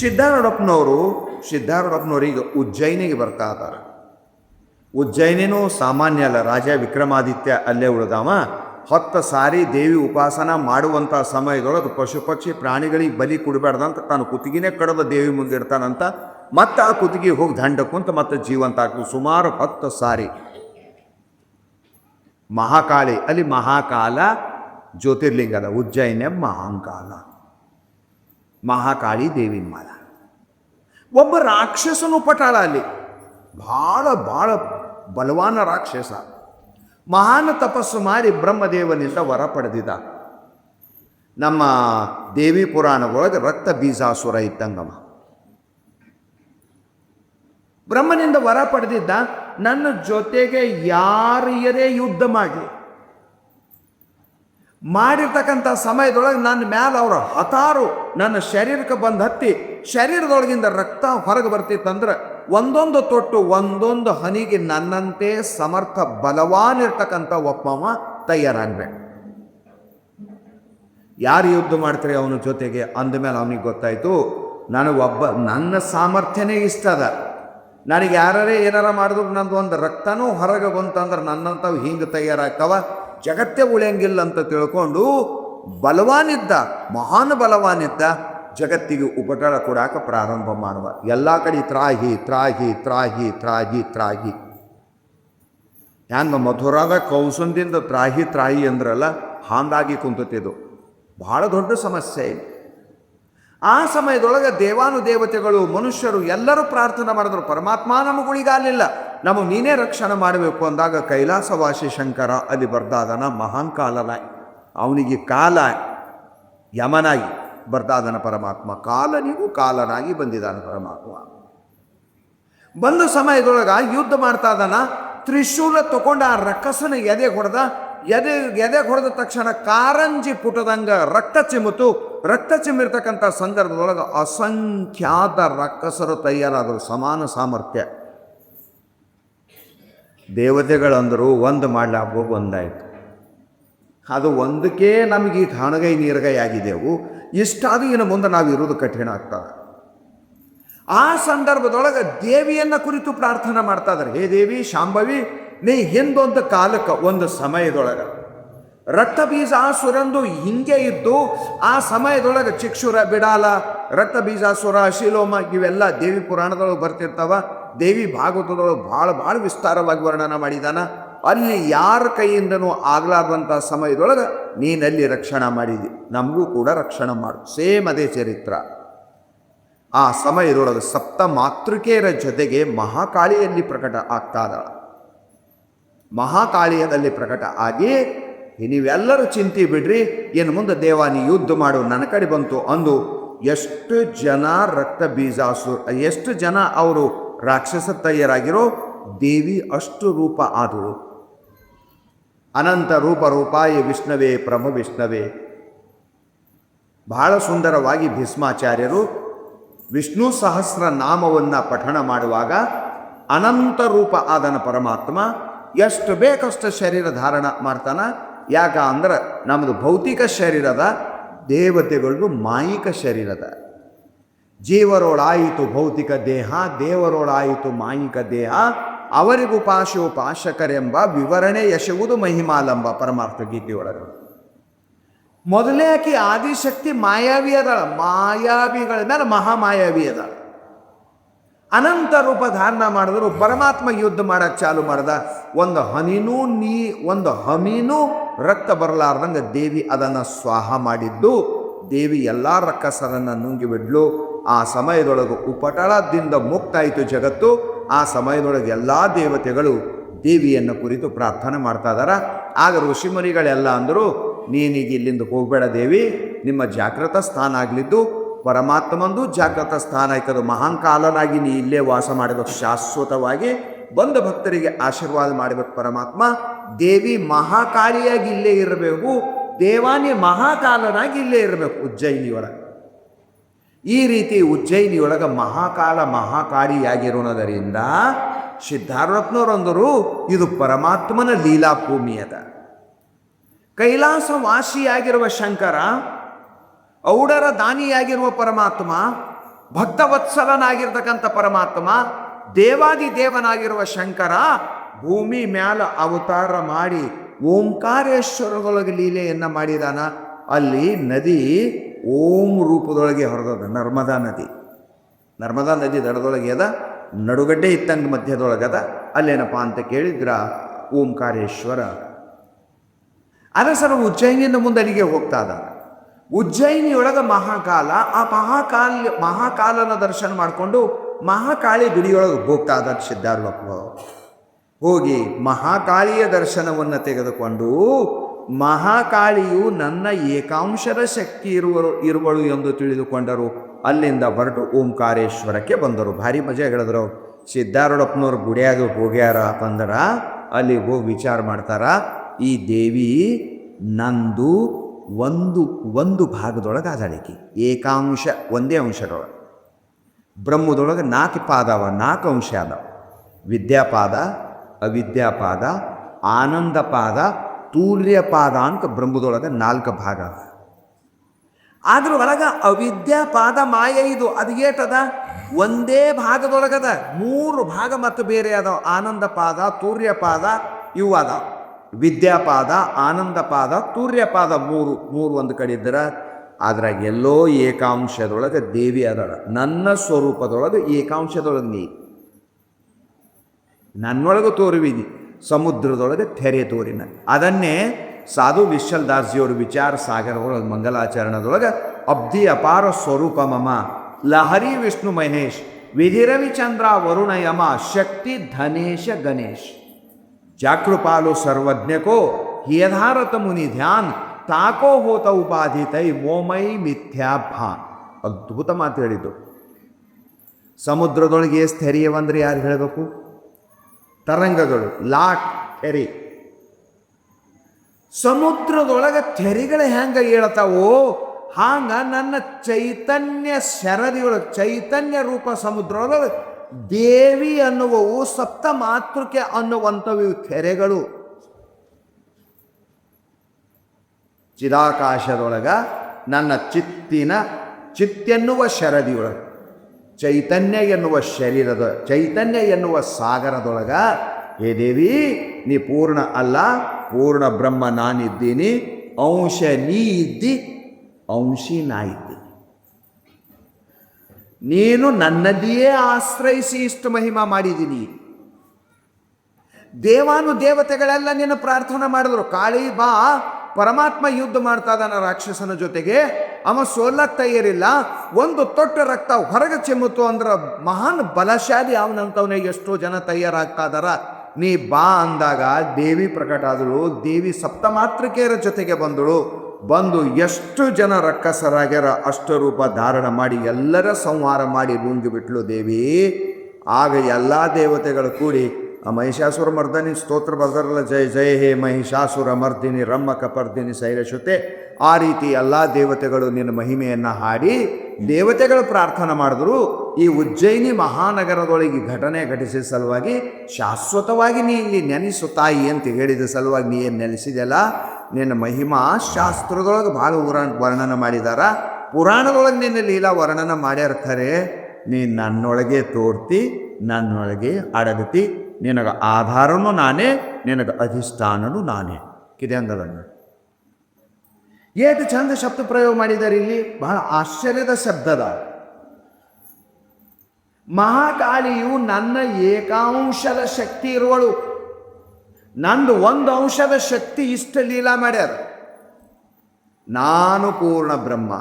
ಸಿದ್ಧಾರೂಢಪ್ಪನವರು ಸಿದ್ಧಾರೂಢಪ್ಪನವರಿಗೆ ಉಜ್ಜಯಿನಿಗೆ ಬರ್ತಾ ಇದ್ದಾರೆ. ಉಜ್ಜಯಿನಿನೂ ಸಾಮಾನ್ಯ ಅಲ್ಲ, ರಾಜ ವಿಕ್ರಮಾದಿತ್ಯ ಅಲ್ಲೇ ಉಳಿದವ. ಹತ್ತು ಸಾರಿ ದೇವಿ ಉಪಾಸನ ಮಾಡುವಂಥ ಸಮಯದೊಳಗೆ ಪಶು ಪಕ್ಷಿ ಪ್ರಾಣಿಗಳಿಗೆ ಬಲಿ ಕೊಡಬಾರ್ದಂತ ತಾನು ಕುತ್ತಿಗೆನೇ ಕಡದ ದೇವಿ ಮುಂದೆ ಇರ್ತಾನಂತ ಮತ್ತೆ ಆ ಕುತ್ತಿಗೆ ಹೋಗಿ ದಂಡ ಕುಂತ ಮತ್ತೆ ಜೀವಂತ ಆಗ್ತದೆ. ಸುಮಾರು ಹತ್ತು ಸಾರಿ. ಮಹಾಕಾಳಿ, ಅಲ್ಲಿ ಮಹಾಕಾಲ, ಜ್ಯೋತಿರ್ಲಿಂಗದ ಉಜ್ಜಯಿನ ಮಹಾಂಕಾಲ. ಮಹಾಕಾಳಿ ದೇವಿನ ಮಾಲ. ಒಬ್ಬ ರಾಕ್ಷಸನು ಪಟಾಳ ಅಲ್ಲಿ. ಭಾಳ ಭಾಳ ಬಲವಾನ ರಾಕ್ಷಸ. ಮಹಾನ್ ತಪಸ್ಸು ಮಾಡಿ ಬ್ರಹ್ಮದೇವನಿಂದ ವರ ಪಡೆದಿದ್ದ ನಮ್ಮ ದೇವಿ ಪುರಾಣದೊಳಗೆ ರಕ್ತ ಬೀಜಾಸುರ ಇದ್ದಂಗಮ್ಮ. ಬ್ರಹ್ಮನಿಂದ ವರ ಪಡೆದಿದ್ದ, ನನ್ನ ಜೊತೆಗೆ ಯಾರಿಯರೇ ಯುದ್ಧ ಮಾಡಲಿ. ಮಾಡಿರ್ತಕ್ಕಂಥ ಸಮಯದೊಳಗೆ ನನ್ನ ಮ್ಯಾಲೆ ಅವರ ಹತಾರು, ನನ್ನ ಶರೀರಕ್ಕೆ ಬಂದು ಹತ್ತಿ, ಶರೀರದೊಳಗಿಂದ ರಕ್ತ ಹೊರಗೆ ಬರ್ತಿತ್ತಂದ್ರೆ ಒಂದೊಂದು ತೊಟ್ಟು, ಒಂದೊಂದು ಹನಿಗೆ ನನ್ನಂತೆ ಸಮರ್ಥ ಬಲವಾನಿರ್ತಕ್ಕಂಥ ಒಪ್ಪಮ್ಮ ತಯಾರಾಗಬೇಕು. ಯಾರು ಯುದ್ಧ ಮಾಡ್ತಾರೆ ಅವನ ಜೊತೆಗೆ? ಅಂದಮೇಲೆ ಅವನಿಗೆ ನನಗೆ ಒಬ್ಬ, ನನ್ನ ಸಾಮರ್ಥ್ಯನೇ ಇಷ್ಟ ಅದ. ನನಗೆ ಯಾರೇ ಏನಾರ ಮಾಡಿದ್ರು ನಂದು ಒಂದು ರಕ್ತನೂ ಹೊರಗೆ ಬಂತಂದ್ರೆ ನನ್ನಂಥವು ಹಿಂಗೆ ತಯಾರಾಗ್ತವ. ಜಗತ್ತೇ ಉಳಿಯಂಗಿಲ್ಲ ಅಂತ ತಿಳ್ಕೊಂಡು ಬಲವಾನಿದ್ದ, ಮಹಾನ್ ಬಲವಾನಿದ್ದ ಜಗತ್ತಿಗೆ ಉಪಟಳ ಕೊಡಾಕ ಪ್ರಾರಂಭ ಮಾಡುವ. ಎಲ್ಲ ಕಡೆ ತ್ರಾಹಿ ತ್ರಾಹಿ ತ್ರಾಹಿ ತ್ರಾಹಿ ತ್ರಾಹಿ. ಹ್ಯಾಂಗ ಮಧುರಾದ ಕೌಸಂದಿಂದ ತ್ರಾಹಿ ತ್ರಾಹಿ ಅಂದ್ರಲ್ಲ ಹಾಂದಾಗಿ ಕುಂತತಿದು ಬಹಳ ದೊಡ್ಡ ಸಮಸ್ಯೆ. ಆ ಸಮಯದೊಳಗೆ ದೇವಾನು ದೇವತೆಗಳು ಮನುಷ್ಯರು ಎಲ್ಲರೂ ಪ್ರಾರ್ಥನೆ ಮಾಡಿದ್ರು. ಪರಮಾತ್ಮ ನಮಗುಳಿಗಾಲಿಲ್ಲ ನಮಗೆ ನೀನೇ ರಕ್ಷಣೆ ಮಾಡಬೇಕು ಅಂದಾಗ ಕೈಲಾಸವಾಸಿ ಶಂಕರ ಅಲ್ಲಿ ಬರ್ದಾದನ ಮಹಾಂಕಾಲನ, ಅವನಿಗೆ ಕಾಲ, ಯಮನಾಗಿ ಬರ್ದಾದನ ಪರಮಾತ್ಮ, ಕಾಲನಿಗೂ ಕಾಲನಾಗಿ ಬಂದಿದ್ದಾನೆ ಪರಮಾತ್ಮ. ಬಂದ ಸಮಯದೊಳಗೆ ಯುದ್ಧ ಮಾಡ್ತಾ ಇದ್ದಾನ ತ್ರಿಶೂಲ ತಗೊಂಡು ಆ ರಕ್ಕಸನ ಎದೆ ಹೊಡೆದ, ಎದೆ ಎದೆ ಹೊಡೆದ ತಕ್ಷಣ ಕಾರಂಜಿ ಪುಟದಂಗ ರಕ್ತ ಚಿಮ್ಮತು ರಕ್ತ ಚಿಮ್ಮಿರ್ತಕ್ಕಂಥ ಸಂದರ್ಭದೊಳಗೆ ಅಸಂಖ್ಯಾತ ರಕ್ಕಸರು ತಯಾರಾದರು, ಸಮಾನ ಸಾಮರ್ಥ್ಯ. ದೇವತೆಗಳಂದರು ಒಂದು ಮಾಡ್ಲಾಗೋ ಒಂದಾಯಿತು. ಅದು ಒಂದಕ್ಕೆ ನಮಗೆ ಈ ಹಣಗೈ ನೀರಗೈ ಆಗಿದೆವು. ಇಷ್ಟಾದ ಇನ್ನು ಮುಂದೆ ನಾವು ಇರೋದು ಕಠಿಣ ಆಗ್ತದೆ. ಆ ಸಂದರ್ಭದೊಳಗೆ ದೇವಿಯನ್ನು ಕುರಿತು ಪ್ರಾರ್ಥನೆ ಮಾಡ್ತಾ ಇದ್ದಾರೆ. ಹೇ ದೇವಿ, ಶಾಂಭವಿ, ನೀ ಹಿಂದೊಂದು ಕಾಲಕ್ಕೆ ಒಂದು ಸಮಯದೊಳಗೆ ರಕ್ತ ಬೀಜಾಸುರಂದು ಹಿಂಗೆ ಇದ್ದು ಆ ಸಮಯದೊಳಗೆ ಚಿಕ್ಷುರ, ಬಿಡಾಲ, ರಕ್ತ ಬೀಜಾಸುರ, ಶಿಲೋಮ ಇವೆಲ್ಲ ದೇವಿ ಪುರಾಣದೊಳಗೆ ಬರ್ತಿರ್ತಾವ. ದೇವಿ ಭಾಗವತದೊಳಗೆ ಭಾಳ ಭಾಳ ವಿಸ್ತಾರವಾಗಿ ವರ್ಣನ ಮಾಡಿದಾನ. ಅಲ್ಲಿ ಯಾರ ಕೈಯಿಂದನೂ ಆಗ್ಲಾರ್ದಂಥ ಸಮಯದೊಳಗೆ ನೀನಲ್ಲಿ ರಕ್ಷಣೆ ಮಾಡಿದಿ. ನಮಗೂ ಕೂಡ ರಕ್ಷಣೆ ಮಾಡು. ಸೇಮ್ ಅದೇ ಚರಿತ್ರ. ಆ ಸಮಯದೊಳಗೆ ಸಪ್ತ ಮಾತೃಕೆಯರ ಜೊತೆಗೆ ಮಹಾಕಾಳಿಯಲ್ಲಿ ಪ್ರಕಟ ಆಗ್ತಾ ಇದ್ದಾಳ ಮಹಾಕಾಳಿಯದಲ್ಲಿ ಪ್ರಕಟ ಆಗಿ ನೀವೆಲ್ಲರೂ ಚಿಂತೆ ಬಿಡ್ರಿ. ಏನು ಮುಂದೆ ದೇವ ನೀ ಯುದ್ಧ ಮಾಡು. ನನ್ನ ಕಡೆ ಬಂತು. ಅಂದು ಎಷ್ಟು ಜನ ರಕ್ತ ಬೀಜಾಸು ಎಷ್ಟು ಜನ ಅವರು ರಾಕ್ಷಸ ತಯ್ಯರಾಗಿರೋ ದೇವಿ ಅಷ್ಟು ರೂಪ ಆದಳು ಅನಂತ ರೂಪ ರೂಪಾಯಿ ವಿಷ್ಣವೇ, ಪ್ರಭು ವಿಷ್ಣವೇ. ಬಹಳ ಸುಂದರವಾಗಿ ಭೀಷ್ಮಾಚಾರ್ಯರು ವಿಷ್ಣು ಸಹಸ್ರ ನಾಮವನ್ನು ಪಠಣ ಮಾಡುವಾಗ ಅನಂತ ರೂಪ ಆದನ ಪರಮಾತ್ಮ ಎಷ್ಟು ಬೇಕಷ್ಟು ಶರೀರ ಧಾರಣ ಮಾಡ್ತಾನ? ಯಾಕ ಅಂದ್ರೆ ನಮ್ಮದು ಭೌತಿಕ ಶರೀರದ ದೇವತೆಗಳಿಗೂ ಮಾಯಿಕ ಶರೀರದ. ಜೀವರೋಳಾಯಿತು ಭೌತಿಕ ದೇಹ ದೇವರೋಳಾಯಿತು ಮಾಯಿಕ ದೇಹ, ಅವರಿಗೂ ಪಾಶೋಪಾಶಕರೆಂಬ ವಿವರಣೆ ಯಶವುದು ಮಹಿಮಾಲಂಬ ಪರಮಾರ್ಥ ಗೀತೆಯೊಳಗೆ. ಮೊದಲೇ ಆಕಿ ಆದಿಶಕ್ತಿ ಮಾಯಾವಿ ಅದಾಳ ಮಾಯಾವಿಗಳ ಮೇಲೆ ಮಹಾಮಾಯಾವಿ ಅದಾಳ ಅನಂತ ರೂಪ ಧಾರಣ ಮಾಡಿದ್ರು, ಪರಮಾತ್ಮ ಯುದ್ಧ ಮಾಡಕ್ಕೆ ಚಾಲು ಮಾಡ್ದ, ಒಂದು ಹನಿನೂ ನೀ, ಒಂದು ಹಮಿನೂ ರಕ್ತ ಬರಲಾರ್ದಂಗೆ ದೇವಿ ಅದನ್ನು ಸ್ವಾಹ ಮಾಡಿದ್ದು, ದೇವಿ ಎಲ್ಲ ರಕ್ಕಸರನ್ನು ನುಂಗಿ ಬಿಡ್ಲು ಆ ಸಮಯದೊಳಗೆ ಉಪಟಳದಿಂದ ಮುಕ್ತಾಯಿತು ಜಗತ್ತು, ಆ ಸಮಯದೊಳಗೆ ಎಲ್ಲ ದೇವತೆಗಳು ದೇವಿಯನ್ನು ಕುರಿತು ಪ್ರಾರ್ಥನೆ ಮಾಡ್ತಾ ಇದ್ದಾರೆ ಆಗ ಋಷಿಮುನಿಗಳೆಲ್ಲ ಅಂದರು, ನೀನೀಗ ಇಲ್ಲಿಂದ ಹೋಗಬೇಡ ದೇವಿ, ನಿಮ್ಮ ಜಾಗೃತ ಸ್ಥಾನ ಆಗಲಿದ್ದು, ಪರಮಾತ್ಮಂದು ಜಾಗೃತ ಸ್ಥಾನ ಆಯ್ತದು. ಮಹಾಂಕಾಲನಾಗಿ ನೀ ಇಲ್ಲೇ ವಾಸ ಮಾಡಬೇಕು ಶಾಶ್ವತವಾಗಿ ಬಂದ ಭಕ್ತರಿಗೆ ಆಶೀರ್ವಾದ ಮಾಡಬೇಕು ಪರಮಾತ್ಮ, ದೇವಿ ಮಹಾಕಾಳಿಯಾಗಿ ಇಲ್ಲೇ ಇರಬೇಕು, ದೇವಾನಿ ಮಹಾಕಾಲನಾಗಿ ಇಲ್ಲೇ ಇರಬೇಕು, ಉಜ್ಜಯಿನಿಯೊಳಗೆ. ಈ ರೀತಿ ಉಜ್ಜಯಿನಿಯೊಳಗೆ ಮಹಾಕಾಲ ಮಹಾಕಾಲಿಯಾಗಿರೋದರಿಂದ ಸಿದ್ಧಾರತ್ನವರಂದರು ಇದು ಪರಮಾತ್ಮನ ಲೀಲಾಭೂಮಿ ಅದ. ಕೈಲಾಸ ವಾಸಿಯಾಗಿರುವ ಶಂಕರ, ಔಡರ ದಾನಿಯಾಗಿರುವ ಪರಮಾತ್ಮ, ಭಕ್ತವತ್ಸಲನಾಗಿರ್ತಕ್ಕಂಥ ಪರಮಾತ್ಮ ದೇವಾದಿ ದೇವನಾಗಿರುವ ಶಂಕರ ಭೂಮಿ ಮ್ಯಾಲ ಅವತಾರ ಮಾಡಿ ಓಂಕಾರೇಶ್ವರಗೊಳಗೆ ಲೀಲೆಯನ್ನು ಮಾಡಿದಾನ. ಅಲ್ಲಿ ನದಿ ಓಂ ರೂಪದೊಳಗೆ ಹೊರದದ ನರ್ಮದಾ ನದಿ. ನರ್ಮದಾ ನದಿ ದಡದೊಳಗೆ ಅದ, ನಡುಗಡ್ಡೆ ಇತ್ತಂಗ ಮಧ್ಯದೊಳಗದ ಅಲ್ಲೇನಪ್ಪ ಅಂತ ಕೇಳಿದ್ರ ಓಂಕಾರೇಶ್ವರ. ಅದ ಸರ್ ಉಜ್ಜಯಿನಿಯಿಂದ ಮುಂದೆ ಅಲ್ಲಿಗೆ ಹೋಗ್ತಾ ಇದ್ದ ಉಜ್ಜಯಿನಿಯೊಳಗ ಮಹಾಕಾಲ, ಆ ಮಹಾಕಾಲ, ಮಹಾಕಾಲನ ದರ್ಶನ ಮಾಡಿಕೊಂಡು ಮಹಾಕಾಳಿ ಗುಡಿಯೊಳಗೆ ಹೋಗ್ತಾ ಇದ್ದ ಸಿದ್ಧಾರ್ಥ ಹೋಗಿ ಮಹಾಕಾಳಿಯ ದರ್ಶನವನ್ನು ತೆಗೆದುಕೊಂಡು ಮಹಾಕಾಳಿಯು ನನ್ನ ಏಕಾಂಶದ ಶಕ್ತಿ ಇರುವರು, ಇರುವಳು ಎಂದು ತಿಳಿದುಕೊಂಡರು. ಅಲ್ಲಿಂದ ಹೊರಟು ಓಂಕಾರೇಶ್ವರಕ್ಕೆ ಬಂದರು. ಭಾರಿ ಮಜಾ ಹೇಳಿದ್ರು. ಸಿದ್ಧಾರೂಢಪ್ಪನವ್ರು ಗುಡಿಯಾಗ ಹೋಗ್ಯಾರ ತಂದರ ಅಲ್ಲಿ ಹೋಗಿ ವಿಚಾರ ಮಾಡ್ತಾರ. ಈ ದೇವಿ ನಂದು ಒಂದು ಒಂದು ಭಾಗದೊಳಗೆ ಆದಾಳಿಕೆ. ಏಕಾಂಶ ಒಂದೇ ಅಂಶದೊಳಗೆ. ಬ್ರಹ್ಮದೊಳಗೆ ನಾಲ್ಕು ಪಾದ ಅವ, ನಾಲ್ಕು ಅಂಶ ಅದಾವ. ವಿದ್ಯಾಪಾದ, ಅವಿದ್ಯಾಪಾದ ಆನಂದ ತೂರ್ಯ ಪಾದ ಅಂತ ಬ್ರಹ್ಮದೊಳಗೆ ನಾಲ್ಕು ಭಾಗ. ಆದ್ರೂ ಆದ್ರ ಅವಿದ್ಯಾ ಪಾದ ಮಾಯ ಇದು. ಅದು ಏಟದ? ಒಂದೇ ಭಾಗದೊಳಗದ. ಮೂರು ಭಾಗ ಮತ್ತು ಬೇರೆ ಅದಾವ. ಆನಂದ ಪಾದ ತೂರ್ಯ ಪಾದ ಇವು ಅದಾವ. ವಿದ್ಯಾಪಾದ ಆನಂದ ಪಾದ ತೂರ್ಯ ಪಾದ ಮೂರು. ಮೂರು ಒಂದು ಕಡೆ ಇದ್ದರ ಅದ್ರಾಗ ಎಲ್ಲೋ ಏಕಾಂಶದೊಳಗೆ ದೇವಿ ಅದಳ. ನನ್ನ ಸ್ವರೂಪದೊಳಗೆ ಏಕಾಂಶದೊಳಗೆ ನೀ. ನನ್ನೊಳಗೆ ತೋರುವಿದಿ. ಸಮುದ್ರದೊಳಗೆ ತೆರೆ ತೋರಿನ. ಅದನ್ನೇ ಸಾಧು ವಿಶ್ವಲ್ ದಾಸ್ಜಿಯವರು ವಿಚಾರ ಸಾಗರ ಒಳಗೆ ಮಂಗಲಾಚರಣದೊಳಗೆ ಅಬ್ಧಿ ಅಪಾರ ಸ್ವರೂಪ ಮಮ. ಲಹರಿ ವಿಷ್ಣು ಮಹೇಶ್. ವಿಧಿರವಿಚಂದ್ರ ವರುಣ ಯಮ. ಶಕ್ತಿ ಧನೇಶ ಗಣೇಶ್. ಜಾಕೃಪಾಲು ಸರ್ವಜ್ಞಕೋ. ಹಿಯಧಾರತ ಮುನಿ ಧ್ಯಾನ್. ತಾಕೋ ಹೋತ ಉಪಾಧಿ ತೈ ಮೋಮೈ ಮಿಥ್ಯಾಭಾ ಅದ್ಭುತ ಮಾತು ಹೇಳಿದ್ದು. ಸಮುದ್ರದೊಳಗೆ ಸ್ಥೈರ್ಯವಂದ್ರೆ ಯಾರು ಹೇಳಬೇಕು? ತರಂಗಗಳು, ಲಾಟ್, ತೆರಿ. ಸಮುದ್ರದೊಳಗೆ ತೆರಿಗಳು ಹೆಂಗೆ ಹೇಳ್ತಾವೋ ಹಾಂಗ ನನ್ನ ಚೈತನ್ಯ ಶರದಿಯೊಳಗೆ, ಚೈತನ್ಯ ರೂಪ ಸಮುದ್ರದೊಳಗೆ ದೇವಿ ಅನ್ನುವವು ಸಪ್ತ ಮಾತೃಕೆ ಅನ್ನುವಂಥವು ತೆರೆಗಳು. ಚಿದಾಕಾಶದೊಳಗ ನನ್ನ ಚಿತ್ತಿನ ಚಿತ್ತೆನ್ನುವ ಶರದಿಯೊಳಗೆ. ಚೈತನ್ಯ ಎನ್ನುವ ಶರೀರದ, ಚೈತನ್ಯ ಎನ್ನುವ ಸಾಗರದೊಳಗ, ಹೇ ದೇವಿ, ನೀ ಪೂರ್ಣ ಅಲ್ಲ, ಪೂರ್ಣ ಬ್ರಹ್ಮ ನಾನಿದ್ದೀನಿ, ಅಂಶ ನೀ ಇದ್ದಿ, ಅಂಶಿ ನಾ ಇದ್ದಿ. ನೀನು ನನ್ನದಿಯೇ ಆಶ್ರಯಿಸಿ ಇಷ್ಟು ಮಹಿಮಾ ಮಾಡಿದ್ದೀನಿ. ದೇವಾನು ದೇವತೆಗಳೆಲ್ಲ ನಿನ್ನ ಪ್ರಾರ್ಥನೆ ಮಾಡಿದ್ರು, ಕಾಳಿ ಬಾ ಪರಮಾತ್ಮ ಯುದ್ಧ ಮಾಡ್ತಾ ಇದ್ದಾನ ರಾಕ್ಷಸನ ಜೊತೆಗೆ. ಅವ ಸೋಲಕ್ ತಯಾರಿಲ್ಲ. ಒಂದು ತೊಟ್ಟ ರಕ್ತ ಹೊರಗೆ ಚಿಮ್ಮುತ್ತು ಅಂದ್ರೆ ಮಹಾನ್ ಬಲಶಾಲಿ ಅವನಂತವನೇ ಎಷ್ಟೋ ಜನ ತಯಾರಾಗ್ತಾ ಇದಾರ ನೀ ಬಾ ಅಂದಾಗ ದೇವಿ ಪ್ರಕಟ ಆದಳು. ದೇವಿ ಸಪ್ತಮಾತ್ರಿಕೆಯರ ಜೊತೆಗೆ ಬಂದಳು. ಬಂದು ಎಷ್ಟು ಜನ ರಕ್ಕಸರಾಗ್ಯಾರ ಅಷ್ಟರೂಪ ಧಾರಣ ಮಾಡಿ ಎಲ್ಲರ ಸಂಹಾರ ಮಾಡಿ ನುಂಗಿಬಿಟ್ಲು ದೇವಿ. ಆಗ ಎಲ್ಲ ದೇವತೆಗಳು ಕೂಡಿ ಆ ಮಹಿಷಾಸುರ ಮರ್ದನಿ ಸ್ತೋತ್ರ ಬರ್ದಾರಲ್ಲ ಜಯ ಜಯ ಹೇ ಮಹಿಷಾಸುರ ಮರ್ದಿನಿ, ರಮ್ಮ ಕಪರ್ದಿನಿ ಶೈಲಶುತೆ ಆ ರೀತಿ ಎಲ್ಲ ದೇವತೆಗಳು ನಿನ್ನ ಮಹಿಮೆಯನ್ನು ಹಾಡಿ ದೇವತೆಗಳು ಪ್ರಾರ್ಥನೆ ಮಾಡಿದ್ರು. ಈ ಉಜ್ಜಯಿನಿ ಮಹಾನಗರದೊಳಗೆ ಘಟನೆ ಘಟಿಸಿದ ಸಲುವಾಗಿ ಶಾಶ್ವತವಾಗಿ ನೀ ಇಲ್ಲಿ ನೆನೆಸು ತಾಯಿ ಅಂತ ಹೇಳಿದ ಸಲುವಾಗಿ ನೀ ಏನು ನೆಲೆಸಿದೆಯಲ್ಲ? ನಿನ್ನ ಮಹಿಮಾ ಶಾಸ್ತ್ರದೊಳಗೆ ಭಾಳ ಉರ, ವರ್ಣನ ಮಾಡಿದಾರ. ಪುರಾಣದೊಳಗೆ ನಿನ್ನ ಲೀಲಾ ವರ್ಣನ ಮಾಡ್ಯಾರ ಖರೆ. ನೀ ನನ್ನೊಳಗೆ ತೋರ್ತಿ, ನನ್ನೊಳಗೆ ಅಡಗತಿ. ನಿನಗೆ ಆಧಾರನು ನಾನೇ, ನಿನಗ ಅಧಿಷ್ಠಾನನು ನಾನೇ. ಕಿದೆ ಅಂದದನ್ನು. ಏಟು ಚಂದ ಶಬ್ದ ಪ್ರಯೋಗ ಮಾಡಿದ್ದಾರೆ ಇಲ್ಲಿ ಬಹಳ ಆಶ್ಚರ್ಯದ ಶಬ್ದದ. ಮಹಾಕಾಳಿಯು ನನ್ನ ಏಕಾಂಶದ ಶಕ್ತಿ ಇರುವಳು. ನಂದು ಒಂದು ಅಂಶದ ಶಕ್ತಿ ಇಷ್ಟ ಲೀಲಾ ಮಾಡ್ಯಾರ. ನಾನು ಪೂರ್ಣ ಬ್ರಹ್ಮ.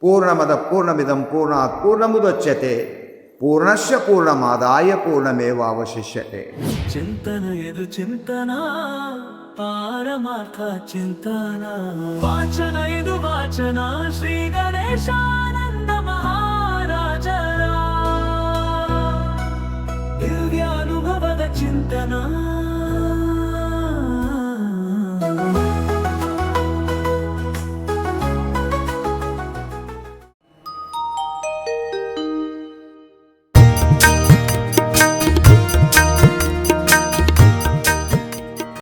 ಪೂರ್ಣಮದ ಪೂರ್ಣಮಿದಂ ಪೂರ್ಣ ಪೂರ್ಣಮುದಚ್ಯತೆ పూర్ణశ పూర్ణమాదాయ పూర్ణమేవాశిష్యతే చింతన ఎదు చింతన పారమార్థ చింతన. వాచన ఎదు వాచన శ్రీ గణేశానంద మహారాజ దివ్యానుభవద చింతనా.